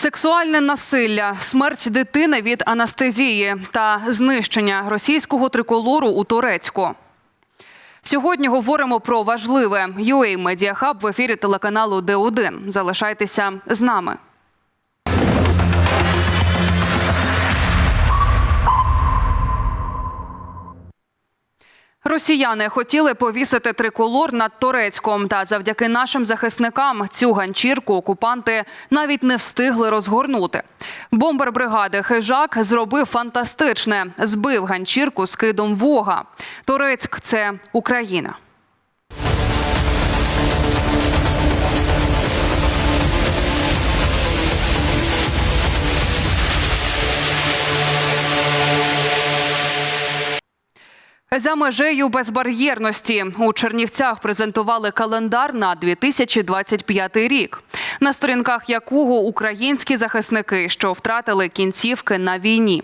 Сексуальне насилля, смерть дитини від анестезії та знищення російського триколору у Турецьку. Сьогодні говоримо про важливе UA Hub в ефірі телеканалу Д1. Залишайтеся з нами. Росіяни хотіли повісити триколор над Турецьком, та завдяки нашим захисникам цю ганчірку окупанти навіть не встигли розгорнути. Бомбер бригади Хижак зробив фантастичне: збив ганчірку з кидом вога. Турецьк це Україна. За межею безбар'єрності у Чернівцях презентували календар на 2025 рік, на сторінках якого українські захисники, що втратили кінцівки на війні.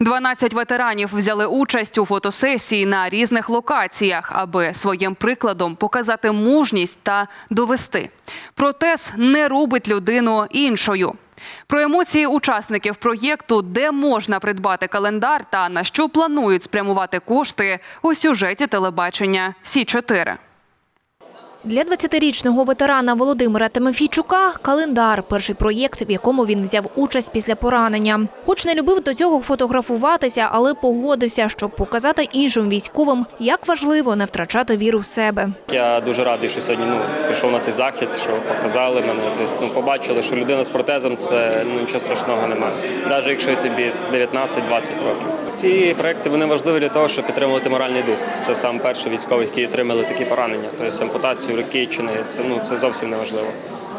12 ветеранів взяли участь у фотосесії на різних локаціях, аби своїм прикладом показати мужність та довести. Протез не робить людину іншою. Про емоції учасників проєкту, де можна придбати календар та на що планують спрямувати кошти у сюжеті телебачення Сі 4 Для 20-річного ветерана Володимира Тимофійчука календар перший проєкт, в якому він взяв участь після поранення. Хоч не любив до цього фотографуватися, але погодився, щоб показати іншим військовим, як важливо не втрачати віру в себе. Я дуже радий, що сьогодні ну, пішов на цей захід, що показали мене. Тобто, ну, побачили, що людина з протезом це ну, нічого страшного немає, навіть якщо тобі 19-20 років. Ці проекти вони важливі для того, щоб підтримувати моральний дух. Це сам перший військовий, які отримали такі поранення. Тобто ампутацію руки чи не це ну це зовсім не важливо.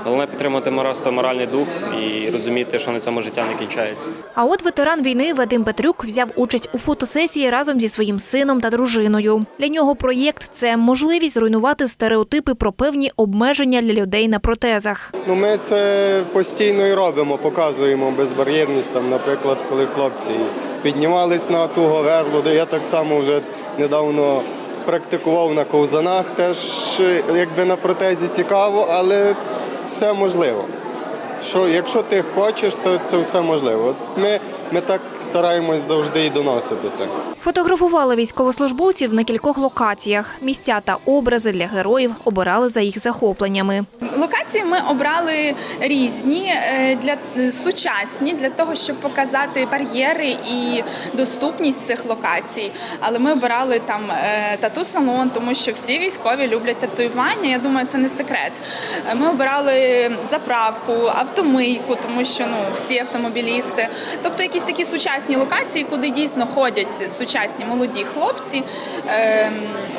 Головне підтримувати просто моральний дух і розуміти, що на цьому життя не кінчається. А от ветеран війни Вадим Петрюк взяв участь у фотосесії разом зі своїм сином та дружиною. Для нього проєкт це можливість зруйнувати стереотипи про певні обмеження для людей на протезах. Ну, ми це постійно і робимо, показуємо безбар'єрність. Там, наприклад, коли хлопці піднімались на ту говерлу, де я так само вже недавно практикував на ковзанах, теж якби на протезі цікаво, але все можливо. Що, якщо ти хочеш, це, це все можливо. Ми, ми так стараємось завжди і доносити це. Фотографували військовослужбовців на кількох локаціях. Місця та образи для героїв обирали за їх захопленнями. Локації ми обрали різні е, для е, сучасні для того, щоб показати бар'єри і доступність цих локацій. Але ми обирали там е, тату-салон, тому що всі військові люблять татуювання. Я думаю, це не секрет. Ми обирали заправку, автомийку, тому що ну всі автомобілісти. Тобто якісь такі сучасні локації, куди дійсно ходять сучасні молоді хлопці. Е,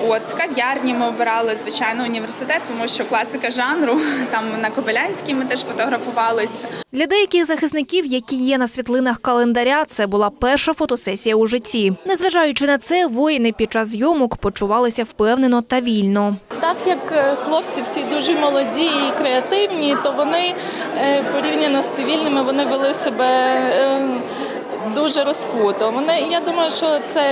От кав'ярні ми обирали, звичайно, університет, тому що класика жанру. Там на Кобилянській ми теж фотографувалися. Для деяких захисників, які є на світлинах календаря, це була перша фотосесія у житті. Незважаючи на це, воїни під час зйомок почувалися впевнено та вільно. Так як е, хлопці всі дуже молоді і креативні, то вони е, порівняно з цивільними вони вели себе е, дуже розкуто. Вони, я думаю, що це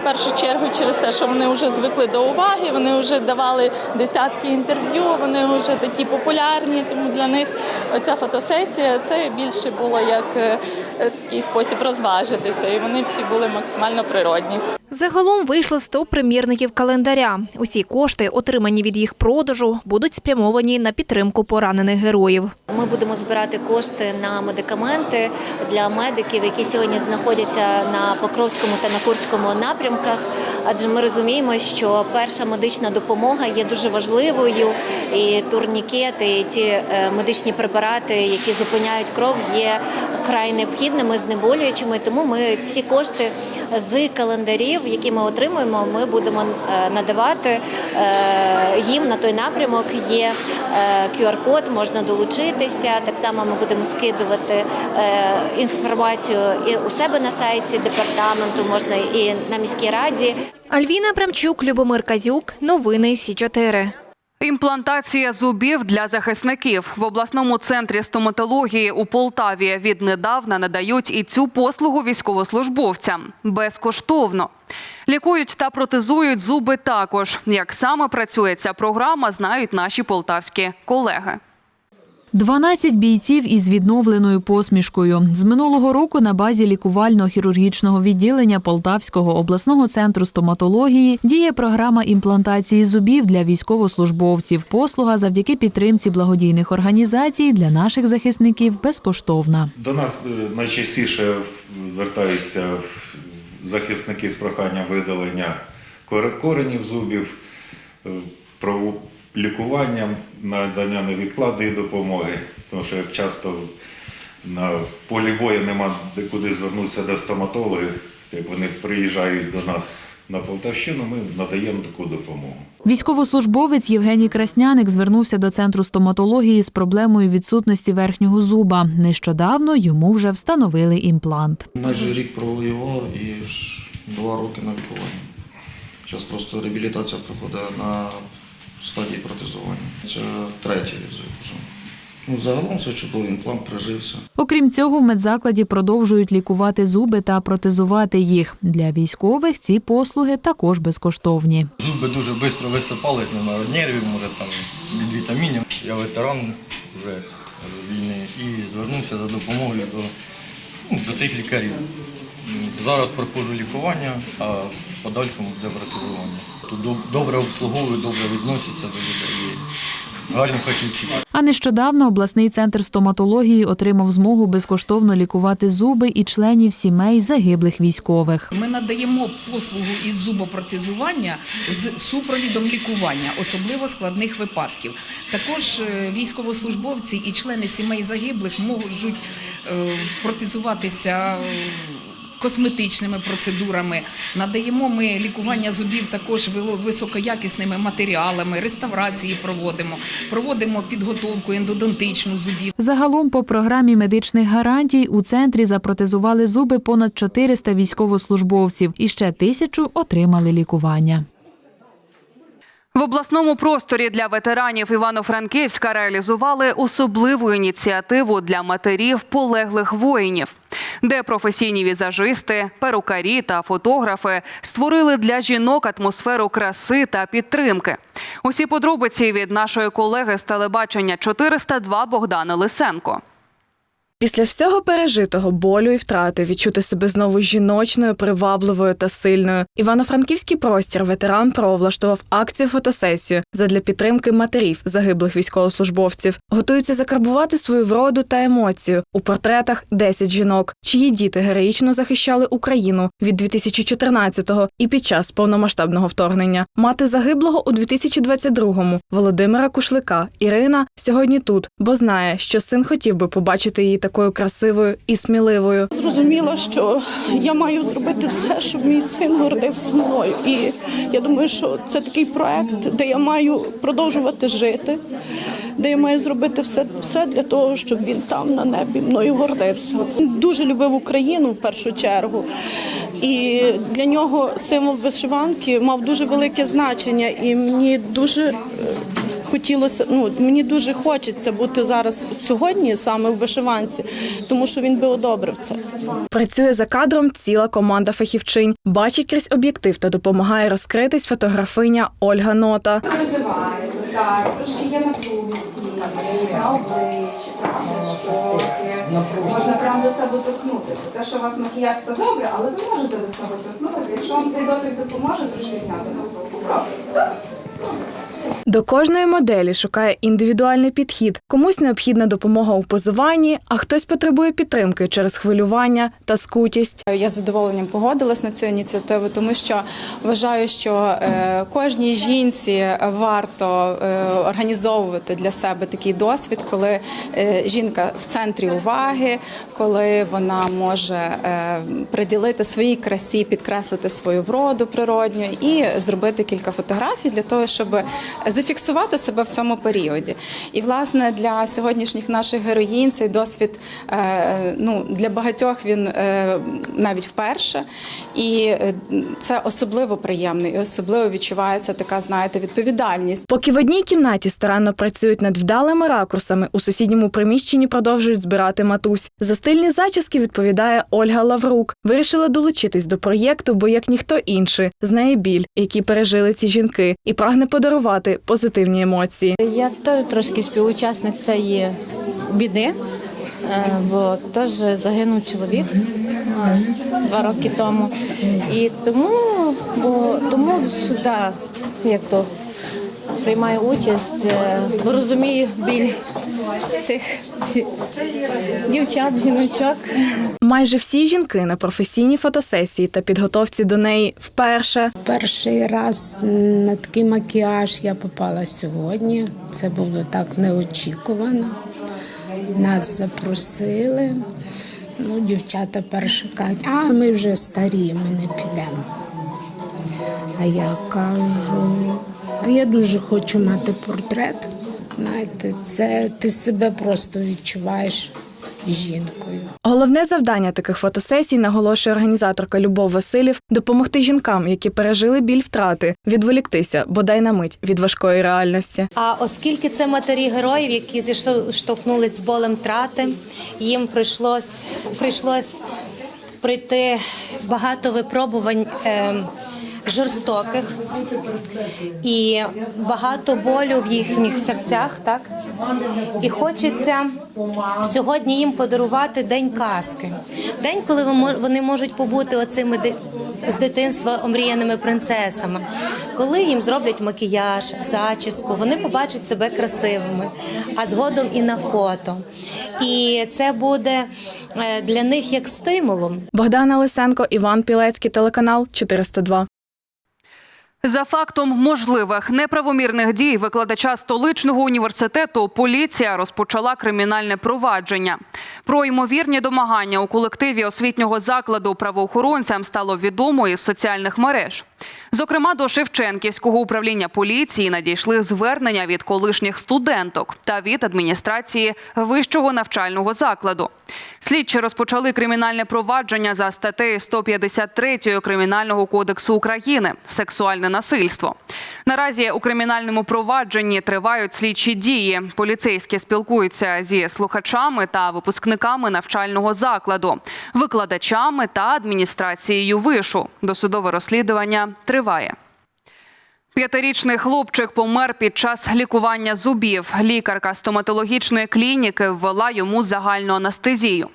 в першу чергу через те, що вони вже звикли до уваги, вони вже давали десятки інтерв'ю, вони вже такі популярні, тому для них оця фотосесія це більше було як е, такий спосіб розважитися, і вони всі були максимально природні. Загалом вийшло 100 примірників календаря. Усі кошти, отримані від їх продажу, будуть спрямовані на підтримку поранених героїв. Ми будемо збирати кошти на медикаменти для медиків, які сьогодні знаходяться на Покровському та на Курському напрямках. Адже ми розуміємо, що перша медична допомога є дуже важливою, і турнікети, і ті е, медичні препарати, які зупиняють кров, є край необхідними, знеболюючими. Тому ми всі кошти з календарів, які ми отримуємо, ми будемо е, надавати е, їм на той напрямок. Є QR-код, можна долучитися. Так само ми будемо скидувати е, інформацію і у себе на сайті департаменту, можна і на міській раді. Альвіна Брамчук, Любомир Казюк. Новини Сі 4 Імплантація зубів для захисників в обласному центрі стоматології у Полтаві віднедавна надають і цю послугу військовослужбовцям безкоштовно. Лікують та протезують зуби також. Як саме працює ця програма, знають наші полтавські колеги. 12 бійців із відновленою посмішкою. З минулого року на базі лікувально-хірургічного відділення Полтавського обласного центру стоматології діє програма імплантації зубів для військовослужбовців. Послуга завдяки підтримці благодійних організацій для наших захисників безкоштовна. До нас е, найчастіше звертаються захисники з проханням видалення коренів зубів, е, про лікування, надання невідкладної допомоги, тому що як часто на полі бою нема де куди звернутися до стоматологів, як вони приїжджають до нас на Полтавщину, ми надаємо таку допомогу. Військовослужбовець Євгеній Красняник звернувся до центру стоматології з проблемою відсутності верхнього зуба. Нещодавно йому вже встановили імплант. Майже рік провоював і два роки на лікуванні. Зараз просто реабілітація проходить на стадії протезування. Це третій візит вже. Ну, загалом все чудово, імплант прижився. Окрім цього, в медзакладі продовжують лікувати зуби та протезувати їх. Для військових ці послуги також безкоштовні. Зуби дуже швидко висипались, не знаю, нервів, може там від вітамінів. Я ветеран вже війни і звернувся за допомогою до, ну, до цих лікарів. Зараз проходжу лікування, а в подальшому для протезування. Тут добре обслуговують, добре відносяться до людей. Гарні фахівці. А нещодавно обласний центр стоматології отримав змогу безкоштовно лікувати зуби і членів сімей загиблих військових. Ми надаємо послугу із зубопротезування з супровідом лікування, особливо складних випадків. Також е, військовослужбовці і члени сімей загиблих можуть е, протезуватися. Косметичними процедурами надаємо ми лікування зубів також високоякісними матеріалами, реставрації проводимо, проводимо підготовку ендодонтичну зубів. Загалом, по програмі медичних гарантій, у центрі запротезували зуби понад 400 військовослужбовців і ще тисячу отримали лікування. В обласному просторі для ветеранів Івано-Франківська реалізували особливу ініціативу для матерів полеглих воїнів, де професійні візажисти, перукарі та фотографи створили для жінок атмосферу краси та підтримки. Усі подробиці від нашої колеги з телебачення 402 Богдана Лисенко. Після всього пережитого болю і втрати відчути себе знову жіночною, привабливою та сильною. Івано-Франківський простір ветеран ПРО влаштував акцію фотосесію задля підтримки матерів загиблих військовослужбовців. Готуються закарбувати свою вроду та емоцію у портретах 10 жінок, чиї діти героїчно захищали Україну від 2014-го і під час повномасштабного вторгнення. Мати загиблого у 2022-му Володимира Кушлика Ірина сьогодні тут, бо знає, що син хотів би побачити її такою красивою і сміливою. Зрозуміла, що я маю зробити все, щоб мій син гордився мною. І я думаю, що це такий проект, де я маю продовжувати жити, де я маю зробити все, все для того, щоб він там на небі мною гордився. Він Дуже любив Україну в першу чергу. І для нього символ вишиванки мав дуже велике значення, і мені дуже е, хотілося. Ну мені дуже хочеться бути зараз сьогодні саме в вишиванці, тому що він би одобрив це. Працює за кадром ціла команда фахівчинь, бачить крізь об'єктив та допомагає розкритись фотографиня Ольга Нота. Переживаєте, так, трошки є напруги, на обличчі. Можна прямо до себе торкнутися. Те, що у вас макіяж це добре, але ви можете до себе торкнутися. Якщо вам цей дотик допоможе, трошки зняти напругу, правда? До кожної моделі шукає індивідуальний підхід. Комусь необхідна допомога у позуванні, а хтось потребує підтримки через хвилювання та скутість. Я з задоволенням погодилась на цю ініціативу, тому що вважаю, що е, кожній жінці варто е, організовувати для себе такий досвід, коли е, жінка в центрі уваги, коли вона може е, приділити своїй красі, підкреслити свою вроду природню і зробити кілька фотографій для того, щоб зафіксувати себе в цьому періоді. І власне для сьогоднішніх наших героїнь цей досвід е, ну для багатьох він е, навіть вперше, і е, це особливо приємно, і особливо відчувається така, знаєте, відповідальність. Поки в одній кімнаті старанно працюють над вдалими ракурсами, у сусідньому приміщенні продовжують збирати матусь. За стильні зачіски відповідає Ольга Лаврук. Вирішила долучитись до проєкту, бо як ніхто інший знає біль, який пережили ці жінки, і прагне подарувати позитивні емоції. Я теж трошки співучасник цієї біди, е, бо теж загинув чоловік е, два роки тому. І тому, бо тому сюди, як то приймаю участь, е, розумію біль цих дівчат, жіночок. Майже всі жінки на професійній фотосесії та підготовці до неї вперше. Перший раз на такий макіяж я попала сьогодні. Це було так неочікувано. Нас запросили. Ну, дівчата перші кажуть, а ми вже старі, ми не підемо. А я кажу, а я дуже хочу мати портрет. Знаєте, це ти себе просто відчуваєш жінкою. Головне завдання таких фотосесій, наголошує організаторка Любов Василів, допомогти жінкам, які пережили біль втрати, відволіктися, бодай на мить від важкої реальності. А оскільки це матері героїв, які зіштовхнулись з болем втрати, їм прийшлось, прийшлось пройти багато випробувань. Е, Жорстоких і багато болю в їхніх серцях, так і хочеться сьогодні їм подарувати день казки, день, коли вони можуть побути оцими з дитинства омріяними принцесами, коли їм зроблять макіяж, зачіску, вони побачать себе красивими, а згодом і на фото. І це буде е, для них як стимулом. Богдана Лисенко, Іван Пілецький, телеканал 402. За фактом можливих неправомірних дій викладача столичного університету поліція розпочала кримінальне провадження. Про ймовірні домагання у колективі освітнього закладу правоохоронцям стало відомо із соціальних мереж. Зокрема, до Шевченківського управління поліції надійшли звернення від колишніх студенток та від адміністрації вищого навчального закладу. Слідчі розпочали кримінальне провадження за статтею 153 Кримінального кодексу України сексуальне насильство. Наразі у кримінальному провадженні тривають слідчі дії. Поліцейські спілкуються зі слухачами та випускниками навчального закладу, викладачами та адміністрацією вишу. Досудове розслідування триває. П'ятирічний хлопчик помер під час лікування зубів. Лікарка стоматологічної клініки ввела йому загальну анестезію.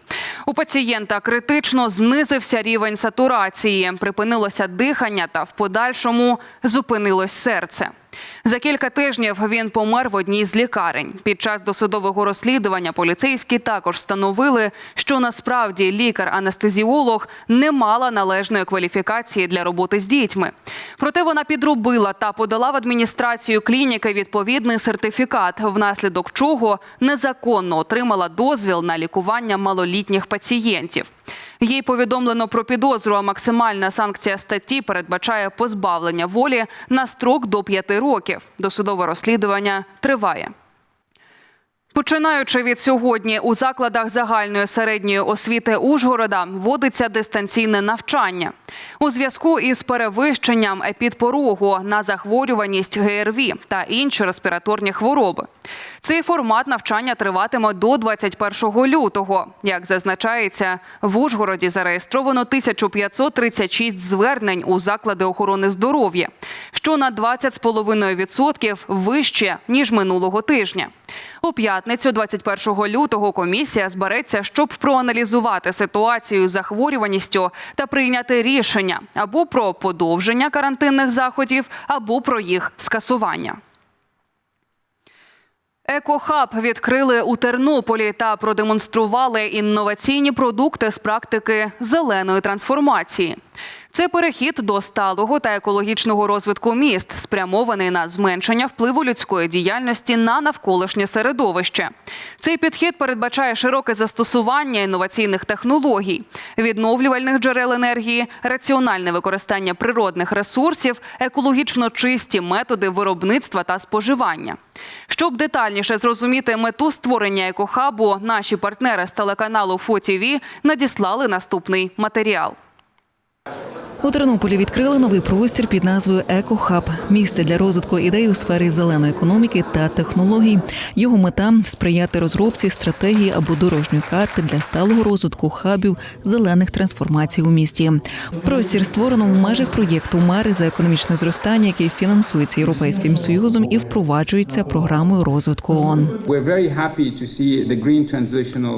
У пацієнта критично знизився рівень сатурації, припинилося дихання та в подальшому зупинилось серце. За кілька тижнів він помер в одній з лікарень. Під час досудового розслідування поліцейські також встановили, що насправді лікар-анестезіолог не мала належної кваліфікації для роботи з дітьми. Проте вона підробила та подала в адміністрацію клініки відповідний сертифікат, внаслідок чого незаконно отримала дозвіл на лікування малолітніх пацієнтів. Їй повідомлено про підозру, а максимальна санкція статті передбачає позбавлення волі на строк до п'яти років. Досудове розслідування триває. Починаючи від сьогодні, у закладах загальної середньої освіти Ужгорода вводиться дистанційне навчання у зв'язку із перевищенням епідпорогу на захворюваність ГРВІ та інші респіраторні хвороби. Цей формат навчання триватиме до 21 лютого. Як зазначається, в Ужгороді зареєстровано 1536 звернень у заклади охорони здоров'я, що на 20,5% вище ніж минулого тижня. У п'ятницю, 21 лютого, комісія збереться, щоб проаналізувати ситуацію з захворюваністю та прийняти рішення або про подовження карантинних заходів, або про їх скасування. Екохаб відкрили у Тернополі та продемонстрували інноваційні продукти з практики зеленої трансформації. Це перехід до сталого та екологічного розвитку міст, спрямований на зменшення впливу людської діяльності на навколишнє середовище. Цей підхід передбачає широке застосування інноваційних технологій, відновлювальних джерел енергії, раціональне використання природних ресурсів, екологічно чисті методи виробництва та споживання. Щоб детальніше зрозуміти мету створення екохабу, наші партнери з телеканалу ФОТІВІ надіслали наступний матеріал. У Тернополі відкрили новий простір під назвою «Екохаб» – місце для розвитку ідей у сфері зеленої економіки та технологій. Його мета сприяти розробці стратегії або дорожньої карти для сталого розвитку хабів зелених трансформацій у місті. Простір створено в межах проєкту Мари за економічне зростання, який фінансується Європейським союзом і впроваджується програмою розвитку ООН.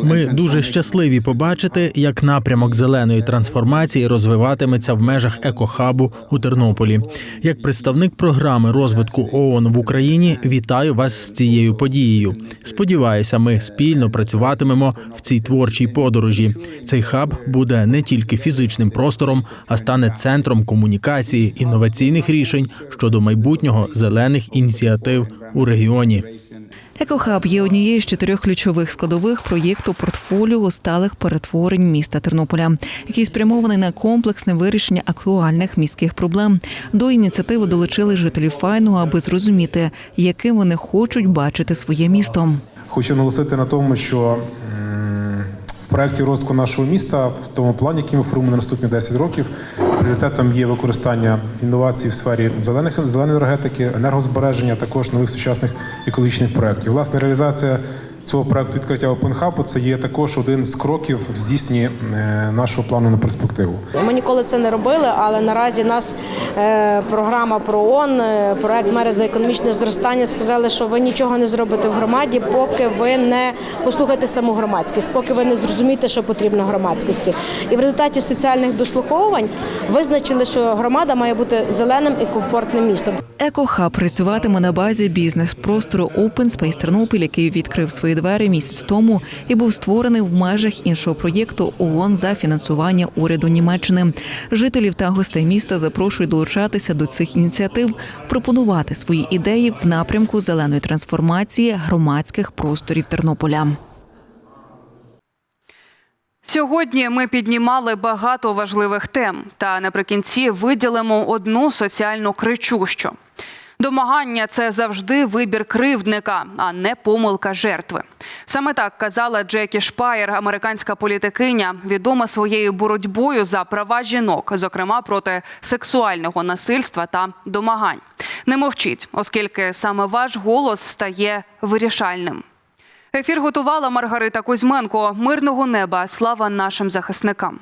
Ми дуже щасливі побачити, як напрямок зеленої трансформації розвиватиметься в межах екохабу у Тернополі. Як представник програми розвитку ООН в Україні, вітаю вас з цією подією. Сподіваюся, ми спільно працюватимемо в цій творчій подорожі. Цей хаб буде не тільки фізичним простором, а стане центром комунікації інноваційних рішень щодо майбутнього зелених ініціатив у регіоні. Екохаб є однією з чотирьох ключових складових проєкту портфоліо сталих перетворень міста Тернополя, який спрямований на комплексне вирішення актуальних міських проблем. До ініціативи долучили жителі файну, аби зрозуміти, яким вони хочуть бачити своє місто. Хочу наголосити на тому, що проєкті розвитку нашого міста, в тому плані, який ми формуємо на наступні 10 років, пріоритетом є використання інновацій в сфері зелених зеленої енергетики, енергозбереження, також нових сучасних екологічних проєктів. Власне, реалізація цього проєкту відкриття Open – це є також один з кроків в здійсненні е, нашого плану на перспективу. Ми ніколи це не робили, але наразі нас е, програма про ООН, е, проект мери за економічне зростання сказали, що ви нічого не зробите в громаді, поки ви не послухаєте саму громадськість, поки ви не зрозумієте, що потрібно громадськості. І в результаті соціальних дослуховувань визначили, що громада має бути зеленим і комфортним містом. Екохаб працюватиме на базі бізнес-простору Open Space Тернопіль, який відкрив свої двері місяць тому і був створений в межах іншого проєкту ООН за фінансування уряду Німеччини. Жителів та гостей міста запрошують долучатися до цих ініціатив, пропонувати свої ідеї в напрямку зеленої трансформації громадських просторів Тернополя. Сьогодні ми піднімали багато важливих тем, та наприкінці виділимо одну соціально кричущу. Домагання це завжди вибір кривдника, а не помилка жертви. Саме так казала Джекі Шпаєр, американська політикиня, відома своєю боротьбою за права жінок, зокрема проти сексуального насильства та домагань. Не мовчіть, оскільки саме ваш голос стає вирішальним. Ефір готувала Маргарита Кузьменко. Мирного неба. Слава нашим захисникам.